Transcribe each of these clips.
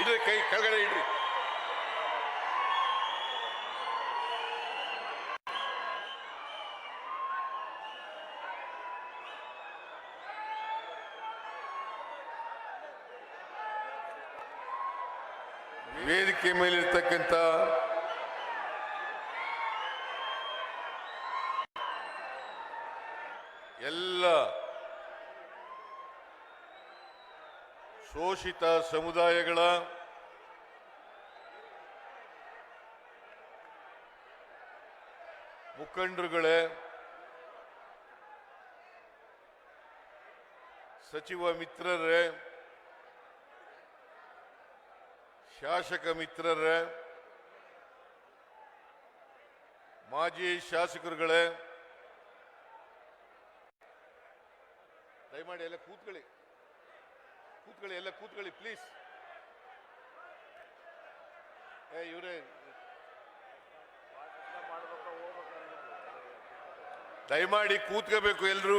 ಇಡ್ರಿ ಕೈ ಕೆಳಗಡೆ ಇಡ್ರಿ. ವೇದಿಕೆ ಮೇಲಿರ್ತಕ್ಕಂಥ ಎಲ್ಲ ಶೋಷಿತ ಸಮುದಾಯಗಳ ಮುಖಂಡರುಗಳೇ ಸಚಿವ ಮಿತ್ರರೇ ಶಾಸಕ ಮಿತ್ರರೇ ಮಾಜಿ ಶಾಸಕರುಗಳೇ ದಯಮಾಡಿ ಎಲ್ಲ ಕೂತ್ಕೊಳ್ಳಿ. ಕೂತ್ಕೊಳ್ಳಿ, ಎಲ್ಲ ಕೂತ್ಕೊಳ್ಳಿ ಪ್ಲೀಸ್ ಏ, ಇವರೇ. ದಯಮಾಡಿ ಕೂತ್ಕೋಬೇಕು ಎಲ್ರೂ.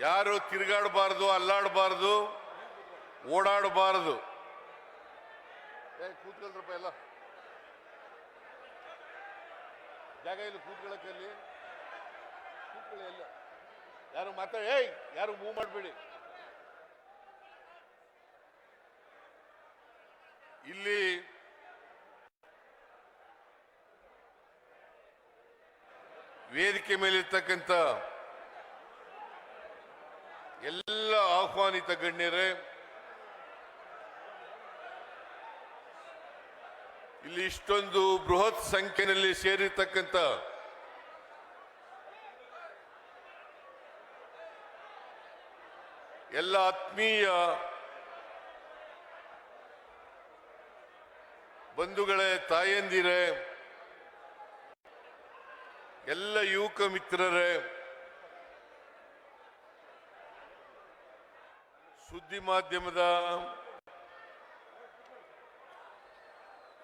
ಯಾರು ತಿರುಗಾಡಬಾರ್ದು, ಅಲ್ಲಾಡಬಾರ್ದು, ಓಡಾಡಬಾರದು. ಏ ಎಲ್ಲ. ಜಾಗ ಇಲ್ಲಿ ಕೂತ್ಕೊಳ್ಳಕ್ಕೆ ಅಲ್ಲಿ. ಕೂತ್ಕೊಳ್ಳಿ, ಎಲ್ಲ. ಯಾರು ಮಾತಾಡಿ, ಏಯ್, ಯಾರು ಮೂವ್ ಮಾಡಬೇಡಿ. ಇಲ್ಲಿ ವೇದಿಕೆ ಮೇಲಿರ್ತಕ್ಕಂಥ ಎಲ್ಲ ಆಹ್ವಾನಿತ ಗಣ್ಯರೇ ಇಲ್ಲಿ ಇಷ್ಟೊಂದು ಬೃಹತ್ ಸಂಖ್ಯೆಯಲ್ಲಿ ಸೇರಿರ್ತಕ್ಕಂಥ ಎಲ್ಲ ಆತ್ಮೀಯ ಬಂಧುಗಳೇ ತಾಯಂದಿರೇ ಎಲ್ಲ ಯುವಕ ಮಿತ್ರರೇ ಸುದ್ದಿ ಮಾಧ್ಯಮದ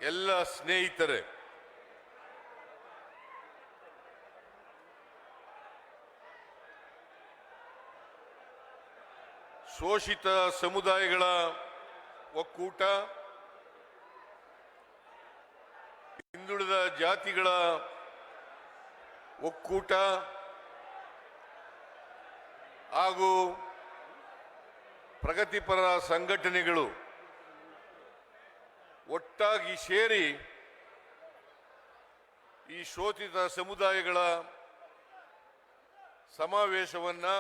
ಎಲ್ಲ ಸ್ನೇಹಿತರೆ ಶೋಷಿತ ಸಮುದಾಯಗಳ ಒಕ್ಕೂಟ ಹಿಂದುಳಿದ ಜಾತಿಗಳ ಒಕ್ಕೂಟ ಹಾಗೂ ಪ್ರಗತಿಪರ ಸಂಘಟನೆಗಳು ಒಟ್ಟಾಗಿ ಸೇರಿ ಈ ಶೋಷಿತ ಸಮುದಾಯಗಳ ಸಮಾವೇಶವನ್ನು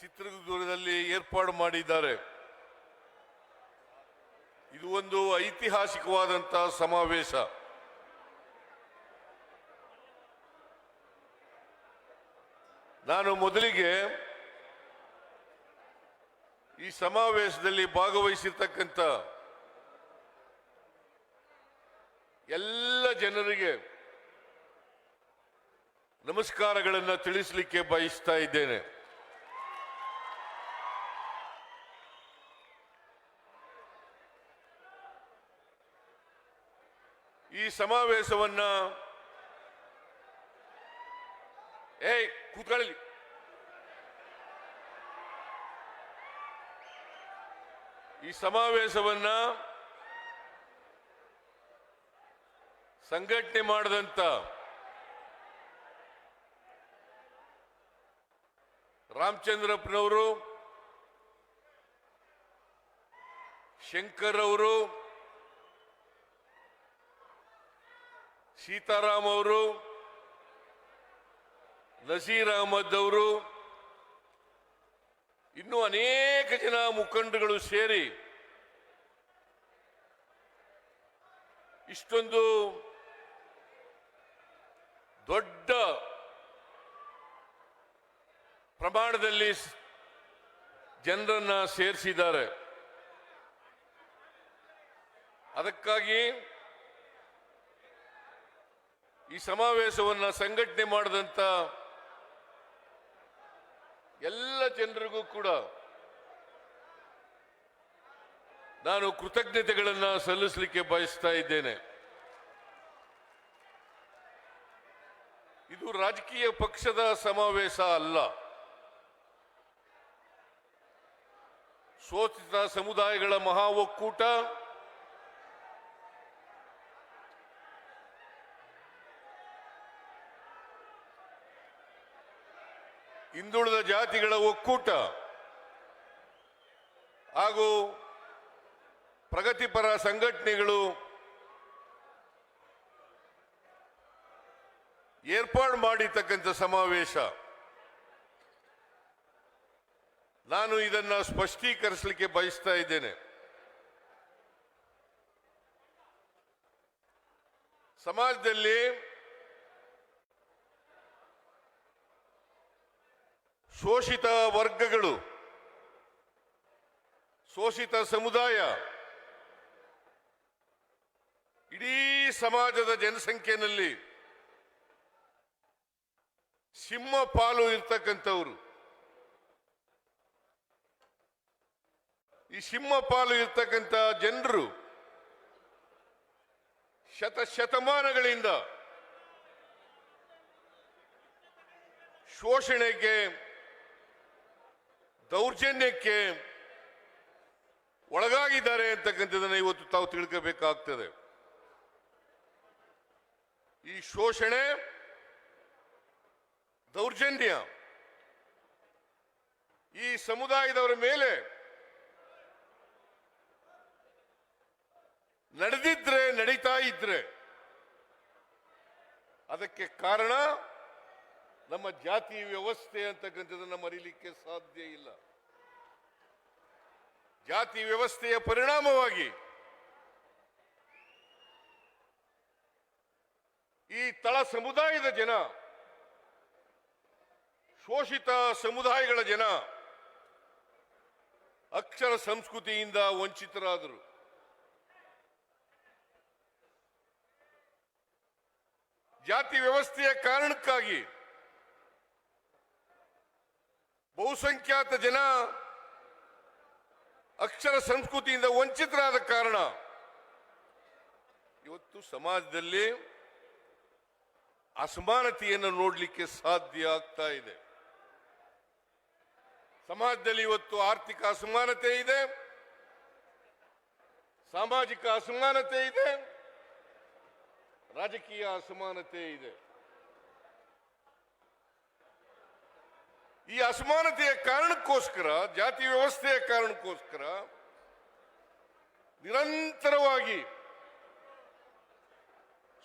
ಚಿತ್ರದುರ್ಗದಲ್ಲಿ ಏರ್ಪಾಡು ಮಾಡಿದ್ದಾರೆ. ಇದು ಒಂದು ಐತಿಹಾಸಿಕವಾದಂತಹ ಸಮಾವೇಶ. ನಾನು ಮೊದಲಿಗೆ ಈ ಸಮಾವೇಶದಲ್ಲಿ ಭಾಗವಹಿಸಿರ್ತಕ್ಕಂಥ ಎಲ್ಲ ಜನರಿಗೆ ನಮಸ್ಕಾರಗಳನ್ನು ತಿಳಿಸಲಿಕ್ಕೆ ಬಯಸ್ತಾ ಇದ್ದೇನೆ. ಈ ಸಮಾವೇಶವನ್ನ ಏಯ್ ಕೂತ್ಕೊಳ್ಳಿ. ಈ ಸಮಾವೇಶವನ್ನ ಸಂಘಟನೆ ಮಾಡಿದಂತ ರಾಮಚಂದ್ರಪ್ಪನವರು ಶಂಕರ್ ಅವರು ಸೀತಾರಾಮ್ ಅವರು ನಸೀರ್ ಅಹಮದ್ ಅವರು ಇನ್ನೂ ಅನೇಕ ಜನ ಮುಖಂಡಗಳು ಸೇರಿ ಇಷ್ಟೊಂದು ದೊಡ್ಡ ಪ್ರಮಾಣದಲ್ಲಿ ಜನರನ್ನ ಸೇರಿಸಿದ್ದಾರೆ. ಅದಕ್ಕಾಗಿ ಈ ಸಮಾವೇಶವನ್ನು ಸಂಘಟನೆ ಮಾಡಿದಂಥ ಎಲ್ಲ ಜನರಿಗೂ ಕೂಡ ನಾನು ಕೃತಜ್ಞತೆಗಳನ್ನು ಸಲ್ಲಿಸಲಿಕ್ಕೆ ಬಯಸ್ತಾ ಇದ್ದೇನೆ. ಇದು ರಾಜಕೀಯ ಪಕ್ಷದ ಸಮಾವೇಶ ಅಲ್ಲ. ಶೋಷಿತ ಸಮುದಾಯಗಳ ಮಹಾ ಒಕ್ಕೂಟ ಹಿಂದುಳಿದ ಜಾತಿಗಳ ಒಕ್ಕೂಟ ಹಾಗೂ ಪ್ರಗತಿಪರ ಸಂಘಟನೆಗಳು ಏರ್ಪಾಡು ಮಾಡಿರ್ತಕ್ಕಂಥ ಸಮಾವೇಶ. ನಾನು ಇದನ್ನ ಸ್ಪಷ್ಟೀಕರಿಸಲಿಕ್ಕೆ ಬಯಸ್ತಾ ಇದ್ದೇನೆ. ಸಮಾಜದಲ್ಲಿ ಶೋಷಿತ ವರ್ಗಗಳು, ಶೋಷಿತ ಸಮುದಾಯ, ಇಡೀ ಸಮಾಜದ ಜನಸಂಖ್ಯೆಯಲ್ಲಿ ಸಿಂಹ ಪಾಲು ಇರ್ತಕ್ಕಂಥವರು. ಈ ಸಿಂಹ ಪಾಲು ಇರ್ತಕ್ಕಂಥ ಜನರು ಶತ ಶತಮಾನಗಳಿಂದ ಶೋಷಣೆಗೆ ದೌರ್ಜನ್ಯಕ್ಕೆ ಒಳಗಾಗಿದ್ದಾರೆ ಅಂತಕ್ಕಂಥದ್ದನ್ನು ಇವತ್ತು ತಾವು ತಿಳ್ಕೋಬೇಕಾಗ್ತದೆ. ಈ ಶೋಷಣೆ, ದೌರ್ಜನ್ಯ, ಈ ಸಮುದಾಯದವರ ಮೇಲೆ ನಡೆದಿದ್ರೆ, ನಡೀತಾ ಇದ್ರೆ, ಅದಕ್ಕೆ ಕಾರಣ ನಮ್ಮ ಜಾತಿ ವ್ಯವಸ್ಥೆ ಅಂತಕ್ಕಂಥದ್ದನ್ನು ಮರೀಲಿಕ್ಕೆ ಸಾಧ್ಯ ಇಲ್ಲ. ಜಾತಿ ವ್ಯವಸ್ಥೆಯ ಪರಿಣಾಮವಾಗಿ ಈ ತಳ ಸಮುದಾಯದ ಜನ, ಶೋಷಿತ ಸಮುದಾಯಗಳ ಜನ, ಅಕ್ಷರ ಸಂಸ್ಕೃತಿಯಿಂದ ವಂಚಿತರಾದರು. ಜಾತಿ ವ್ಯವಸ್ಥೆಯ ಕಾರಣಕ್ಕಾಗಿ ಬಹುಸಂಖ್ಯಾತ ಜನ ಅಕ್ಷರ ಸಂಸ್ಕೃತಿಯಿಂದ ವಂಚಿತರಾದ ಕಾರಣ ಇವತ್ತು ಸಮಾಜದಲ್ಲಿ ಅಸಮಾನತೆಯನ್ನು ನೋಡಲಿಕ್ಕೆ ಸಾಧ್ಯ ಆಗ್ತಾ ಇದೆ. ಸಮಾಜದಲ್ಲಿ ಇವತ್ತು ಆರ್ಥಿಕ ಅಸಮಾನತೆ ಇದೆ. ಸಾಮಾಜಿಕ ಅಸಮಾನತೆ ಇದೆ. ರಾಜಕೀಯ ಅಸಮಾನತೆ ಇದೆ. ಈ ಅಸಮಾನತೆಯ ಕಾರಣಕ್ಕೋಸ್ಕರ, ಜಾತಿ ವ್ಯವಸ್ಥೆಯ ಕಾರಣಕ್ಕೋಸ್ಕರ ನಿರಂತರವಾಗಿ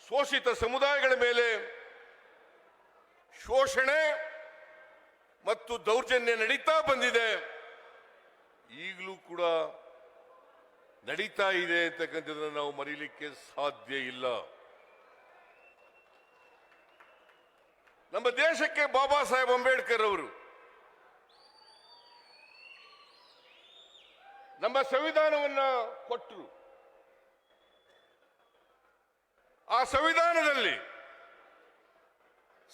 ಶೋಷಿತ ಸಮುದಾಯಗಳ ಮೇಲೆ ಶೋಷಣೆ ಮತ್ತು ದೌರ್ಜನ್ಯ ನಡೀತಾ ಬಂದಿದೆ. ಈಗಲೂ ಕೂಡ ನಡೀತಾ ಇದೆ ಅಂತಕ್ಕಂಥದ್ದನ್ನು ನಾವು ಮರೀಲಿಕ್ಕೆ ಸಾಧ್ಯ ಇಲ್ಲ. ನಮ್ಮ ದೇಶಕ್ಕೆ ಬಾಬಾ ಸಾಹೇಬ್ ಅಂಬೇಡ್ಕರ್ ಅವರು ನಮ್ಮ ಸಂವಿಧಾನವನ್ನು ಕೊಟ್ಟರು. ಆ ಸಂವಿಧಾನದಲ್ಲಿ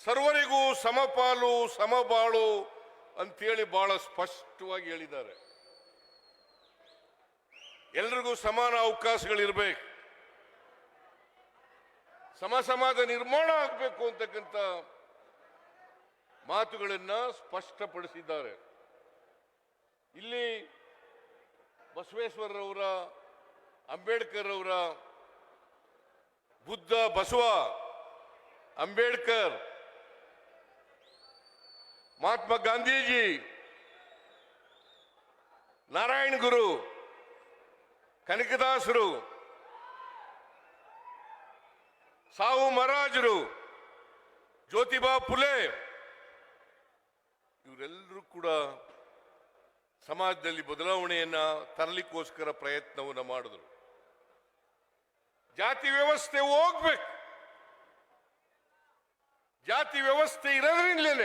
ಸರ್ವರಿಗೂ ಸಮಪಾಲು, ಸಮಬಾಳು ಅಂತೇಳಿ ಬಹಳ ಸ್ಪಷ್ಟವಾಗಿ ಹೇಳಿದ್ದಾರೆ. ಎಲ್ರಿಗೂ ಸಮಾನ ಅವಕಾಶಗಳಿರ್ಬೇಕು. ಸಮ ಸಮಾಜ ನಿರ್ಮಾಣ ಆಗಬೇಕು ಅಂತಕ್ಕಂಥ ಮಾತುಗಳನ್ನು ಸ್ಪಷ್ಟಪಡಿಸಿದ್ದಾರೆ. ಇಲ್ಲಿ ಬಸವೇಶ್ವರರವರ ಅಂಬೇಡ್ಕರ್ ಅವರ ಬುದ್ಧ ಬಸವ, ಅಂಬೇಡ್ಕರ್, ಮಹಾತ್ಮ ಗಾಂಧೀಜಿ, ನಾರಾಯಣ ಗುರು, ಕನಕದಾಸರು ಸಾವು ಮಹಾರಾಜರು, ಜ್ಯೋತಿಬಾ ಫುಲೆ ಇವರೆಲ್ಲರೂ ಕೂಡ ಸಮಾಜದಲ್ಲಿ ಬದಲಾವಣೆಯನ್ನ ತರಲಿಕ್ಕೋಸ್ಕರ ಪ್ರಯತ್ನವನ್ನ ಮಾಡಿದ್ರು. ಜಾತಿ ವ್ಯವಸ್ಥೆ ಹೋಗ್ಬೇಕು. ಜಾತಿ ವ್ಯವಸ್ಥೆ ಇರೋದ್ರಿಂದಲೇ.